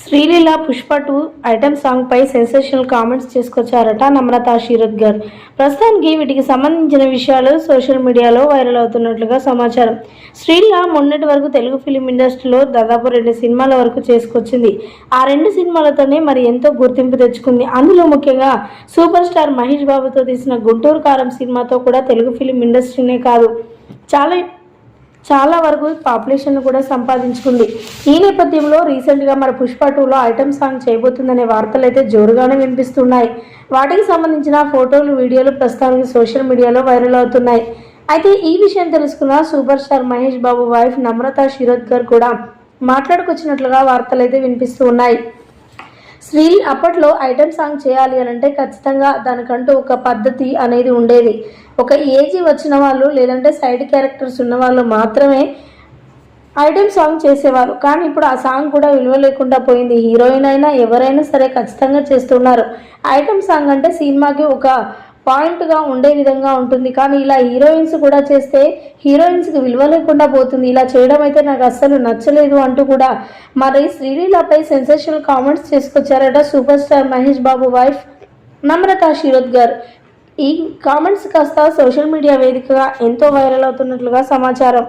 Sreeleela Pushpa two item song పై sensational comments చేసుకొచ్చారట నమ్రత శీరత్ గారు. ప్రస్తుతానికి వీటికి సంబంధించిన విషయాలు సోషల్ మీడియాలో వైరల్ అవుతున్నట్లుగా సమాచారం. శ్రీలీల మొన్నటి వరకు తెలుగు ఫిలిం ఇండస్ట్రీలో దాదాపు రెండు సినిమాల వరకు చేసుకొచ్చింది. ఆ రెండు సినిమాలతోనే మరి ఎంతో గుర్తింపు తెచ్చుకుంది. అందులో ముఖ్యంగా సూపర్ స్టార్ మహేష్ బాబుతో తీసిన గుంటూరు కారం సినిమాతో కూడా తెలుగు ఫిలిం ఇండస్ట్రీనే కాదు. చాలా చాలా వరకు పాపులేషన్ కూడా సంపాదించుకుంది. ఈ నేపథ్యంలో రీసెంట్గా మరి పుష్ప టూలో ఐటమ్ సాంగ్ చేయబోతుందనే వార్తలు అయితే జోరుగానే వినిపిస్తున్నాయి. వాటికి సంబంధించిన ఫోటోలు వీడియోలు ప్రస్తుతానికి సోషల్ మీడియాలో వైరల్ అవుతున్నాయి. అయితే ఈ విషయం తెలుసుకున్న super star Mahesh Babu wife Namrata Shirodkar కూడా మాట్లాడుకొచ్చినట్లుగా వార్తలు అయితే వినిపిస్తూ ఉన్నాయి. శ్రీ అప్పట్లో ఐటమ్ సాంగ్ చేయాలి అని అంటే ఖచ్చితంగా దానికంటూ ఒక పద్ధతి అనేది ఉండేది. ఒక ఏజీ వచ్చిన వాళ్ళు లేదంటే సైడ్ క్యారెక్టర్స్ ఉన్న వాళ్ళు మాత్రమే ఐటమ్ సాంగ్ చేసేవారు. కానీ ఇప్పుడు ఆ సాంగ్ కూడా విలువ లేకుండా పోయింది. హీరోయిన్ అయినా ఎవరైనా సరే ఖచ్చితంగా చేస్తున్నారు. ఐటమ్ సాంగ్ అంటే సినిమాకి ఒక పాయింట్గా ఉండే విధంగా ఉంటుంది. కానీ ఇలా హీరోయిన్స్ కూడా చేస్తే హీరోయిన్స్కి విలువ లేకుండా పోతుంది. ఇలా చేయడం అయితే నాకు అస్సలు నచ్చలేదు అంటూ కూడా మరి శ్రీలీలపై sensational comments చేసుకొచ్చారట super star Mahesh Babu wife Namrata Shirodkar గారు. ఈ కామెంట్స్ కాస్త సోషల్ మీడియా వేదికగా ఎంతో వైరల్ అవుతున్నట్లుగా సమాచారం.